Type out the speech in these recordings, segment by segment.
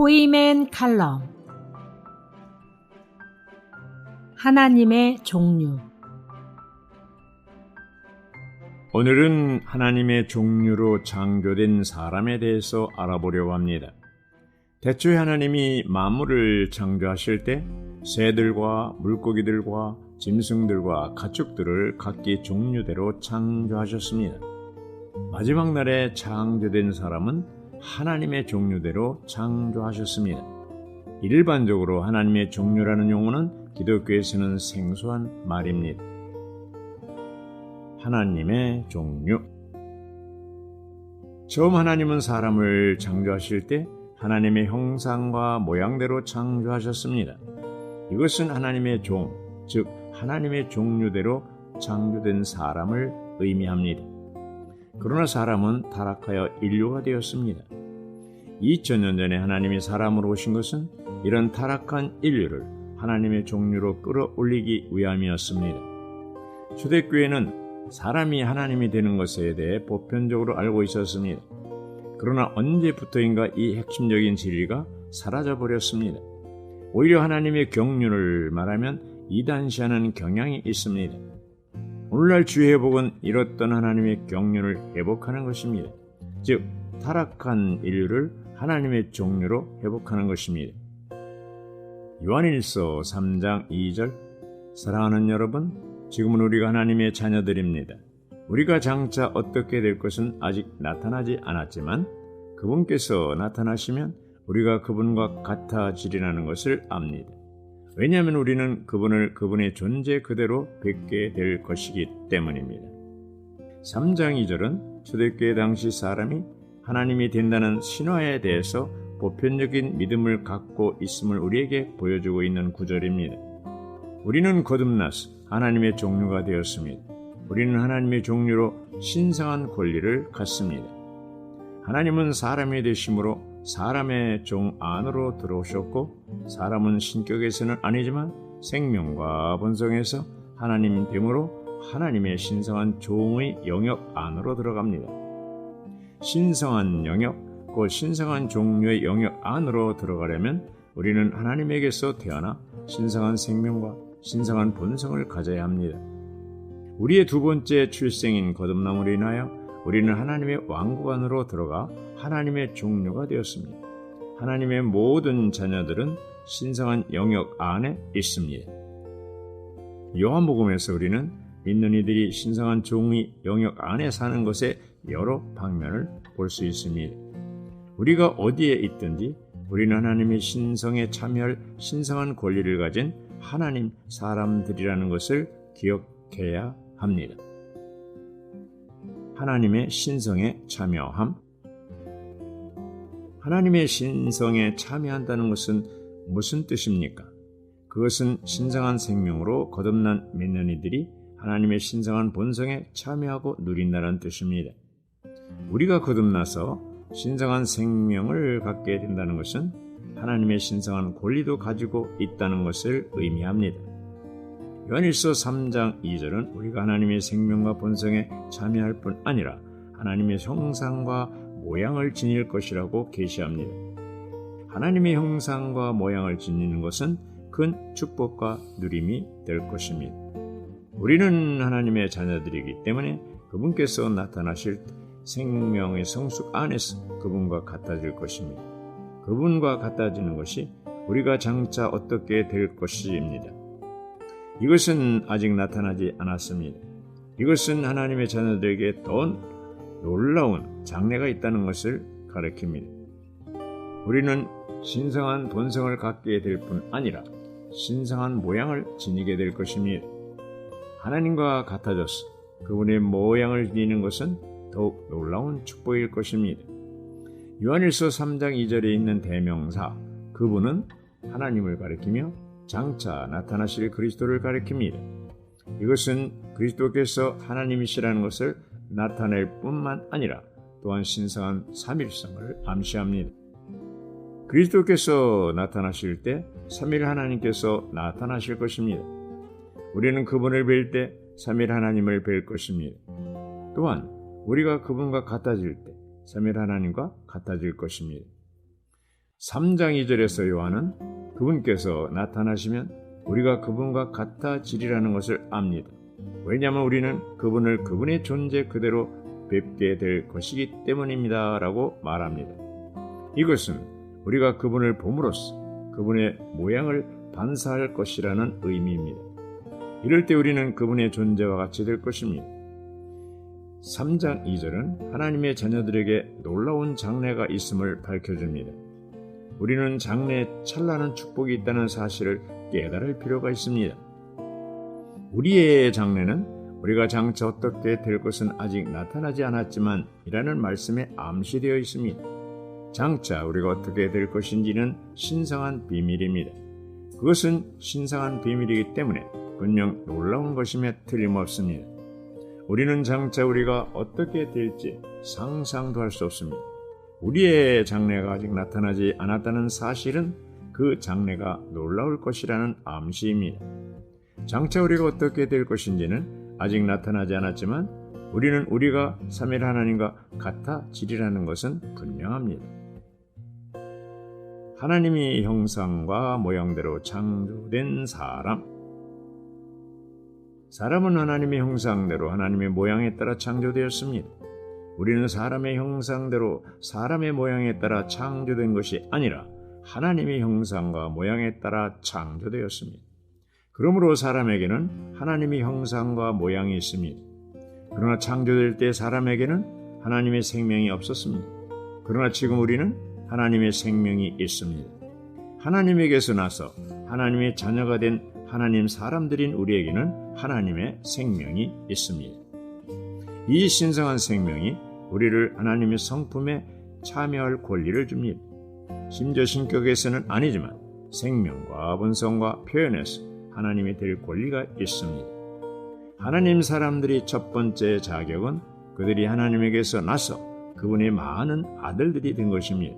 포이맨 칼럼 하나님의 종류 오늘은 하나님의 종류로 창조된 사람에 대해서 알아보려고 합니다. 대초에 하나님이 만물을 창조하실 때 새들과 물고기들과 짐승들과 가축들을 각기 종류대로 창조하셨습니다. 마지막 날에 창조된 사람은 하나님의 종류대로 창조하셨습니다. 일반적으로 하나님의 종류라는 용어는 기독교에서는 생소한 말입니다. 하나님의 종류. 처음 하나님은 사람을 창조하실 때 하나님의 형상과 모양대로 창조하셨습니다. 이것은 하나님의 종, 즉 하나님의 종류대로 창조된 사람을 의미합니다. 그러나 사람은 타락하여 인류가 되었습니다. 2000년 전에 하나님이 사람으로 오신 것은 이런 타락한 인류를 하나님의 종류로 끌어올리기 위함이었습니다. 초대교회는 사람이 하나님이 되는 것에 대해 보편적으로 알고 있었습니다. 그러나 언제부터인가 이 핵심적인 진리가 사라져 버렸습니다. 오히려 하나님의 경륜을 말하면 이단시하는 경향이 있습니다. 오늘날 주의 회복은 이렇던 하나님의 경륜을 회복하는 것입니다. 즉 타락한 인류를 하나님의 종류로 회복하는 것입니다. 요한일서 3장 2절 사랑하는 여러분, 지금은 우리가 하나님의 자녀들입니다. 우리가 장차 어떻게 될 것은 아직 나타나지 않았지만 그분께서 나타나시면 우리가 그분과 같아지리라는 것을 압니다. 왜냐하면 우리는 그분을 그분의 존재 그대로 뵙게 될 것이기 때문입니다. 3장 2절은 초대교회 당시 사람이 하나님이 된다는 신화에 대해서 보편적인 믿음을 갖고 있음을 우리에게 보여주고 있는 구절입니다. 우리는 거듭나서 하나님의 종류가 되었습니다. 우리는 하나님의 종류로 신성한 권리를 갖습니다. 하나님은 사람이 되심으로 사람의 종 안으로 들어오셨고 사람은 신격에서는 아니지만 생명과 본성에서 하나님 됨으로 하나님의 신성한 종의 영역 안으로 들어갑니다. 신성한 영역, 그 신성한 종류의 영역 안으로 들어가려면 우리는 하나님에게서 태어나 신성한 생명과 신성한 본성을 가져야 합니다. 우리의 두 번째 출생인 거듭남으로 인하여 우리는 하나님의 왕국 안으로 들어가 하나님의 종류가 되었습니다. 하나님의 모든 자녀들은 신성한 영역 안에 있습니다. 요한복음에서 우리는 믿는 이들이 신성한 종의 영역 안에 사는 것의 여러 방면을 볼 수 있습니다. 우리가 어디에 있든지 우리는 하나님의 신성에 참여할 신성한 권리를 가진 하나님 사람들이라는 것을 기억해야 합니다. 하나님의 신성에 참여함. 하나님의 신성에 참여한다는 것은 무슨 뜻입니까? 그것은 신성한 생명으로 거듭난 믿는 이들이 하나님의 신성한 본성에 참여하고 누린다는 뜻입니다. 우리가 거듭나서 신성한 생명을 갖게 된다는 것은 하나님의 신성한 권리도 가지고 있다는 것을 의미합니다. 요한일서 3장 2절은 우리가 하나님의 생명과 본성에 참여할 뿐 아니라 하나님의 형상과 모양을 지닐 것이라고 계시합니다. 하나님의 형상과 모양을 지니는 것은 큰 축복과 누림이 될 것입니다. 우리는 하나님의 자녀들이기 때문에 그분께서 나타나실 때 생명의 성숙 안에서 그분과 같아질 것입니다. 그분과 같아지는 것이 우리가 장차 어떻게 될 것입니다. 이것은 아직 나타나지 않았습니다. 이것은 하나님의 자녀들에게 더 놀라운 장래가 있다는 것을 가리킵니다. 우리는 신성한 본성을 갖게 될 뿐 아니라 신성한 모양을 지니게 될 것입니다. 하나님과 같아져서 그분의 모양을 지니는 것은 더욱 놀라운 축복일 것입니다. 요한일서 3장 2절에 있는 대명사 그분은 하나님을 가리키며 장차 나타나실 그리스도를 가리킵니다. 이것은 그리스도께서 하나님이시라는 것을 나타낼 뿐만 아니라 또한 신성한 삼일성을 암시합니다. 그리스도께서 나타나실 때 삼일 하나님께서 나타나실 것입니다. 우리는 그분을 뵐 때 삼일 하나님을 뵐 것입니다. 또한 우리가 그분과 같아질 때 삼일 하나님과 같아질 것입니다. 3장 2절에서 요한은 그분께서 나타나시면 우리가 그분과 같아지리라는 것을 압니다. 왜냐하면 우리는 그분을 그분의 존재 그대로 뵙게 될 것이기 때문입니다. 라고 말합니다. 이것은 우리가 그분을 봄으로써 그분의 모양을 반사할 것이라는 의미입니다. 이럴 때 우리는 그분의 존재와 같이 될 것입니다. 3장 2절은 하나님의 자녀들에게 놀라운 장래가 있음을 밝혀줍니다. 우리는 장래에 찬란한 축복이 있다는 사실을 깨달을 필요가 있습니다. 우리의 장래는 우리가 장차 어떻게 될 것은 아직 나타나지 않았지만 이라는 말씀에 암시되어 있습니다. 장차 우리가 어떻게 될 것인지는 신성한 비밀입니다. 그것은 신성한 비밀이기 때문에 분명 놀라운 것임에 틀림없습니다. 우리는 장차 우리가 어떻게 될지 상상도 할 수 없습니다. 우리의 장래가 아직 나타나지 않았다는 사실은 그 장래가 놀라울 것이라는 암시입니다. 장차 우리가 어떻게 될 것인지는 아직 나타나지 않았지만 우리는 우리가 3일 하나님과 같아지리라는 것은 분명합니다. 하나님이 형상과 모양대로 창조된 사람. 사람은 하나님의 형상대로 하나님의 모양에 따라 창조되었습니다. 우리는 사람의 형상대로 사람의 모양에 따라 창조된 것이 아니라 하나님의 형상과 모양에 따라 창조되었습니다. 그러므로 사람에게는 하나님의 형상과 모양이 있습니다. 그러나 창조될 때 사람에게는 하나님의 생명이 없었습니다. 그러나 지금 우리는 하나님의 생명이 있습니다. 하나님에게서 나서 하나님의 자녀가 된 하나님 사람들인 우리에게는 하나님의 생명이 있습니다. 이 신성한 생명이 우리를 하나님의 성품에 참여할 권리를 줍니다. 심지어 신격에서는 아니지만 생명과 본성과 표현에서 하나님이 될 권리가 있습니다. 하나님 사람들이 첫 번째 자격은 그들이 하나님에게서 나서 그분의 많은 아들들이 된 것입니다.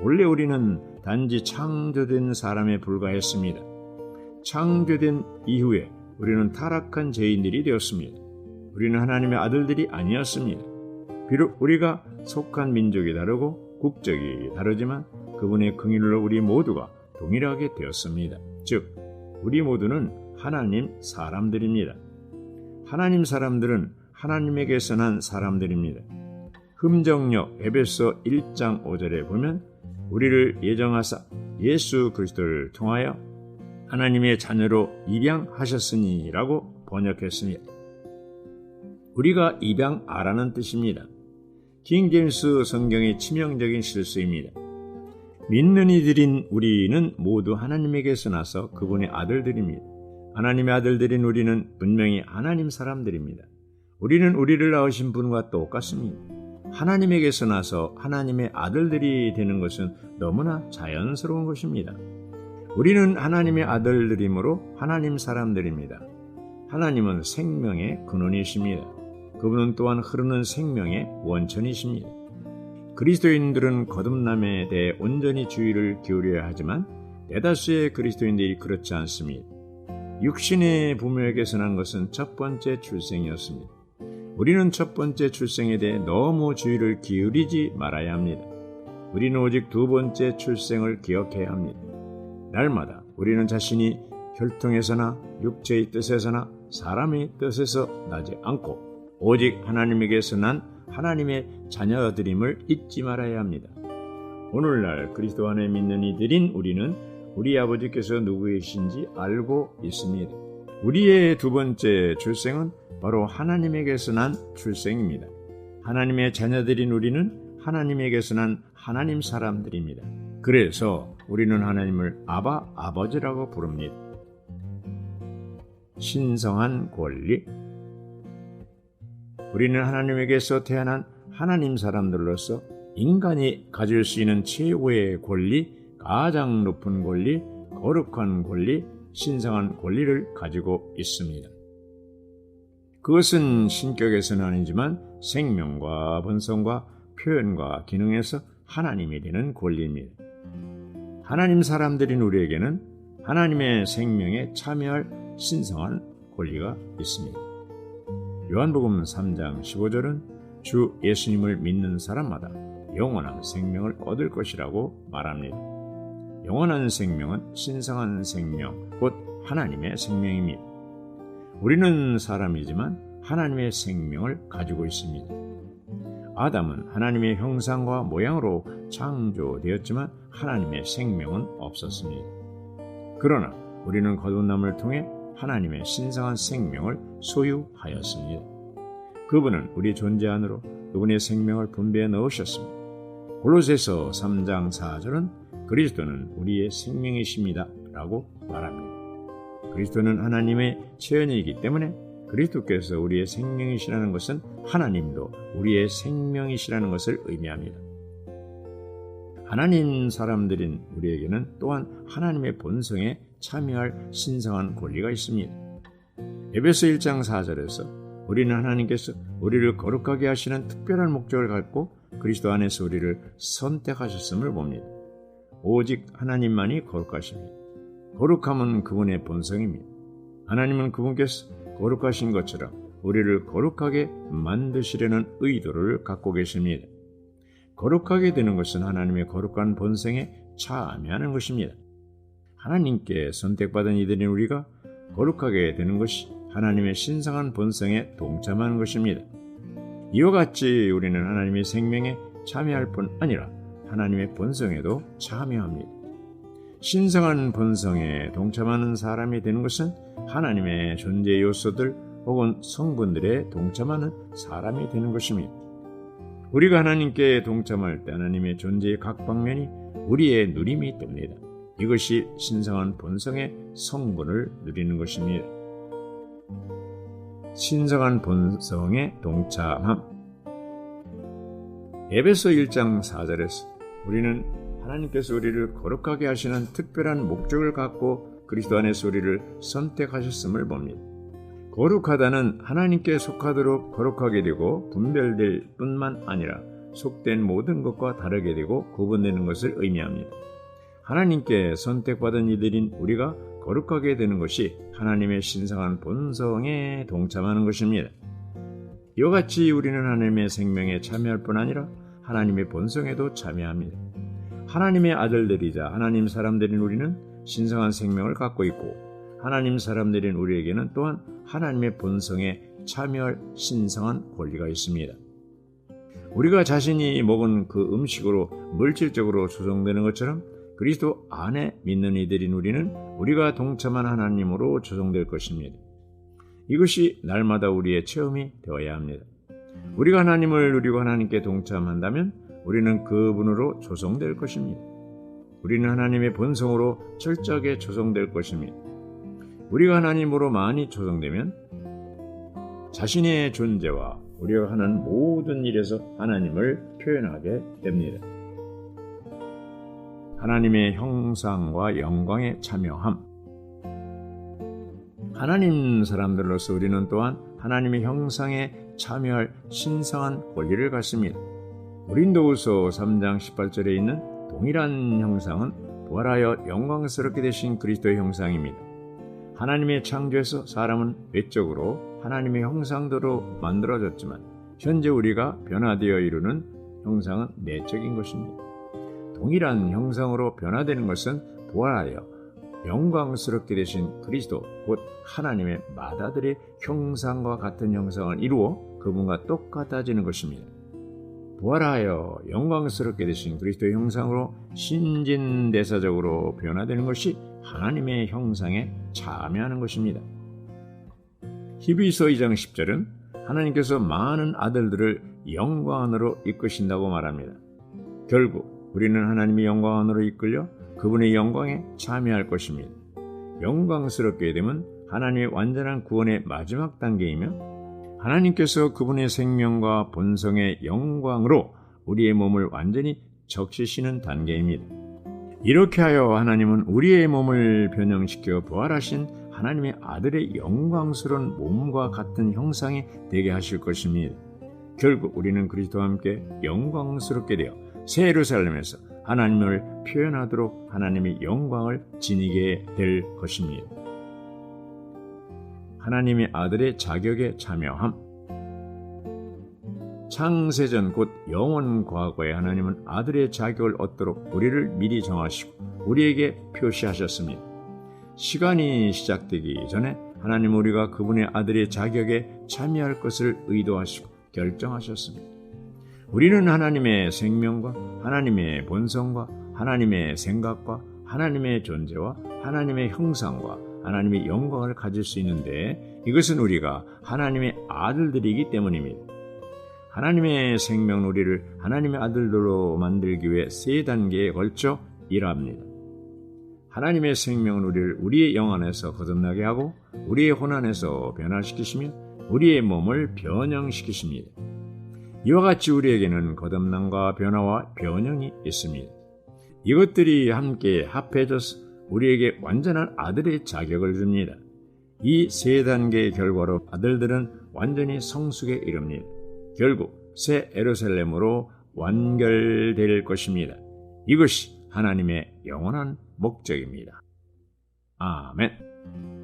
원래 우리는 단지 창조된 사람에 불과했습니다. 창조된 이후에 우리는 타락한 죄인들이 되었습니다. 우리는 하나님의 아들들이 아니었습니다. 비록 우리가 속한 민족이 다르고 국적이 다르지만 그분의 긍휼로 우리 모두가 동일하게 되었습니다. 즉 우리 모두는 하나님 사람들입니다. 하나님 사람들은 하나님에게서 난 사람들입니다. 흠정력 에베소 1장 5절에 보면 우리를 예정하사 예수 그리스도를 통하여 하나님의 자녀로 입양하셨으니라고 번역했습니다. 우리가 입양아라는 뜻입니다. 킹제임스 성경의 치명적인 실수입니다. 믿는 이들인 우리는 모두 하나님에게서 나서 그분의 아들들입니다. 하나님의 아들들인 우리는 분명히 하나님 사람들입니다. 우리는 우리를 낳으신 분과 똑같습니다. 하나님에게서 나서 하나님의 아들들이 되는 것은 너무나 자연스러운 것입니다. 우리는 하나님의 아들들이므로 하나님 사람들입니다. 하나님은 생명의 근원이십니다. 그분은 또한 흐르는 생명의 원천이십니다. 그리스도인들은 거듭남에 대해 온전히 주의를 기울여야 하지만 대다수의 그리스도인들이 그렇지 않습니다. 육신의 부모에게 서 난 것은 첫 번째 출생이었습니다. 우리는 첫 번째 출생에 대해 너무 주의를 기울이지 말아야 합니다. 우리는 오직 두 번째 출생을 기억해야 합니다. 날마다 우리는 자신이 혈통에서나 육체의 뜻에서나 사람의 뜻에서 나지 않고 오직 하나님에게서 난 하나님의 자녀들임을 잊지 말아야 합니다. 오늘날 그리스도 안에 믿는 이들인 우리는 우리 아버지께서 누구이신지 알고 있습니다. 우리의 두 번째 출생은 바로 하나님에게서 난 출생입니다. 하나님의 자녀들인 우리는 하나님에게서 난 하나님 사람들입니다. 그래서 우리는 하나님을 아바 아버지라고 부릅니다. 신성한 권리 우리는 하나님에게서 태어난 하나님 사람들로서 인간이 가질 수 있는 최고의 권리, 가장 높은 권리, 거룩한 권리, 신성한 권리를 가지고 있습니다. 그것은 신격에서는 아니지만 생명과 본성과 표현과 기능에서 하나님이 되는 권리입니다. 하나님 사람들인 우리에게는 하나님의 생명에 참여할 신성한 권리가 있습니다. 요한복음 3장 15절은 주 예수님을 믿는 사람마다 영원한 생명을 얻을 것이라고 말합니다. 영원한 생명은 신성한 생명, 곧 하나님의 생명입니다. 우리는 사람이지만 하나님의 생명을 가지고 있습니다. 아담은 하나님의 형상과 모양으로 창조되었지만 하나님의 생명은 없었습니다. 그러나 우리는 거듭남을 통해 하나님의 신성한 생명을 소유하였습니다. 그분은 우리 존재 안으로 그분의 생명을 분배해 넣으셨습니다. 골로새서 3장 4절은 그리스도는 우리의 생명이십니다. 라고 말합니다. 그리스도는 하나님의 체현이기 때문에 그리스도께서 우리의 생명이시라는 것은 하나님도 우리의 생명이시라는 것을 의미합니다. 하나님 사람들인 우리에게는 또한 하나님의 본성에 참여할 신성한 권리가 있습니다. 에베소 1장 4절에서 우리는 하나님께서 우리를 거룩하게 하시는 특별한 목적을 갖고 그리스도 안에서 우리를 선택하셨음을 봅니다. 오직 하나님만이 거룩하십니다. 거룩함은 그분의 본성입니다. 하나님은 그분께서 거룩하신 것처럼 우리를 거룩하게 만드시려는 의도를 갖고 계십니다. 거룩하게 되는 것은 하나님의 거룩한 본성에 참여하는 것입니다. 하나님께 선택받은 이들인 우리가 거룩하게 되는 것이 하나님의 신성한 본성에 동참하는 것입니다. 이와 같이 우리는 하나님의 생명에 참여할 뿐 아니라 하나님의 본성에도 참여합니다. 신성한 본성에 동참하는 사람이 되는 것은 하나님의 존재 요소들 혹은 성분들에 동참하는 사람이 되는 것입니다. 우리가 하나님께 동참할 때 하나님의 존재의 각 방면이 우리의 누림이 됩니다. 이것이 신성한 본성의 성분을 누리는 것입니다. 신성한 본성의 동참함 에베소 1장 4절에서 우리는 하나님께서 우리를 거룩하게 하시는 특별한 목적을 갖고 그리스도 안에서 우리를 선택하셨음을 봅니다. 거룩하다는 하나님께 속하도록 거룩하게 되고 분별될 뿐만 아니라 속된 모든 것과 다르게 되고 구분되는 것을 의미합니다. 하나님께 선택받은 이들인 우리가 거룩하게 되는 것이 하나님의 신성한 본성에 동참하는 것입니다. 이와 같이 우리는 하나님의 생명에 참여할 뿐 아니라 하나님의 본성에도 참여합니다. 하나님의 아들들이자 하나님 사람들인 우리는 신성한 생명을 갖고 있고 하나님 사람들인 우리에게는 또한 하나님의 본성에 참여할 신성한 권리가 있습니다. 우리가 자신이 먹은 그 음식으로 물질적으로 조성되는 것처럼 그리스도 안에 믿는 이들인 우리는 우리가 동참한 하나님으로 조성될 것입니다. 이것이 날마다 우리의 체험이 되어야 합니다. 우리가 하나님을 누리고 하나님께 동참한다면 우리는 그분으로 조성될 것입니다. 우리는 하나님의 본성으로 철저하게 조성될 것입니다. 우리가 하나님으로 많이 조성되면 자신의 존재와 우리가 하는 모든 일에서 하나님을 표현하게 됩니다. 하나님의 형상과 영광에 참여함. 하나님 사람들로서 우리는 또한 하나님의 형상에 참여할 신성한 권리를 갖습니다. 우린도우서 3장 18절에 있는 동일한 형상은 부활하여 영광스럽게 되신 그리스도의 형상입니다. 하나님의 창조에서 사람은 외적으로 하나님의 형상대로 만들어졌지만 현재 우리가 변화되어 이루는 형상은 내적인 것입니다. 동일한 형상으로 변화되는 것은 부활하여 영광스럽게 되신 그리스도 곧 하나님의 마다들의 형상과 같은 형상을 이루어 그분과 똑같아지는 것입니다. 부활하여 영광스럽게 되신 그리스도의 형상으로 신진대사적으로 변화되는 것이 하나님의 형상에 참여하는 것입니다. 히브리서 2장 10절은 하나님께서 많은 아들들을 영광으로 이끄신다고 말합니다. 결국 우리는 하나님의 영광 안으로 이끌려 그분의 영광에 참여할 것입니다. 영광스럽게 되면 하나님의 완전한 구원의 마지막 단계이며 하나님께서 그분의 생명과 본성의 영광으로 우리의 몸을 완전히 적시시는 단계입니다. 이렇게 하여 하나님은 우리의 몸을 변형시켜 부활하신 하나님의 아들의 영광스러운 몸과 같은 형상이 되게 하실 것입니다. 결국 우리는 그리스도와 함께 영광스럽게 되어 새 예루살렘에서 하나님을 표현하도록 하나님의 영광을 지니게 될 것입니다. 하나님의 아들의 자격에 참여함. 창세전 곧 영원 과거에 하나님은 아들의 자격을 얻도록 우리를 미리 정하시고 우리에게 표시하셨습니다. 시간이 시작되기 전에 하나님 우리가 그분의 아들의 자격에 참여할 것을 의도하시고 결정하셨습니다. 우리는 하나님의 생명과 하나님의 본성과 하나님의 생각과 하나님의 존재와 하나님의 형상과 하나님의 영광을 가질 수 있는데 이것은 우리가 하나님의 아들들이기 때문입니다. 하나님의 생명놀이를 하나님의 아들들로 만들기 위해 세 단계에 걸쳐 일합니다. 하나님의 생명놀이를 우리의 영 안에서 거듭나게 하고 우리의 혼 안에서 변화시키시며 우리의 몸을 변형시키십니다. 이와 같이 우리에게는 거듭남과 변화와 변형이 있습니다. 이것들이 함께 합해져서 우리에게 완전한 아들의 자격을 줍니다. 이 세 단계의 결과로 아들들은 완전히 성숙에 이릅니다. 결국 새 에루살렘으로 완결될 것입니다. 이것이 하나님의 영원한 목적입니다. 아멘.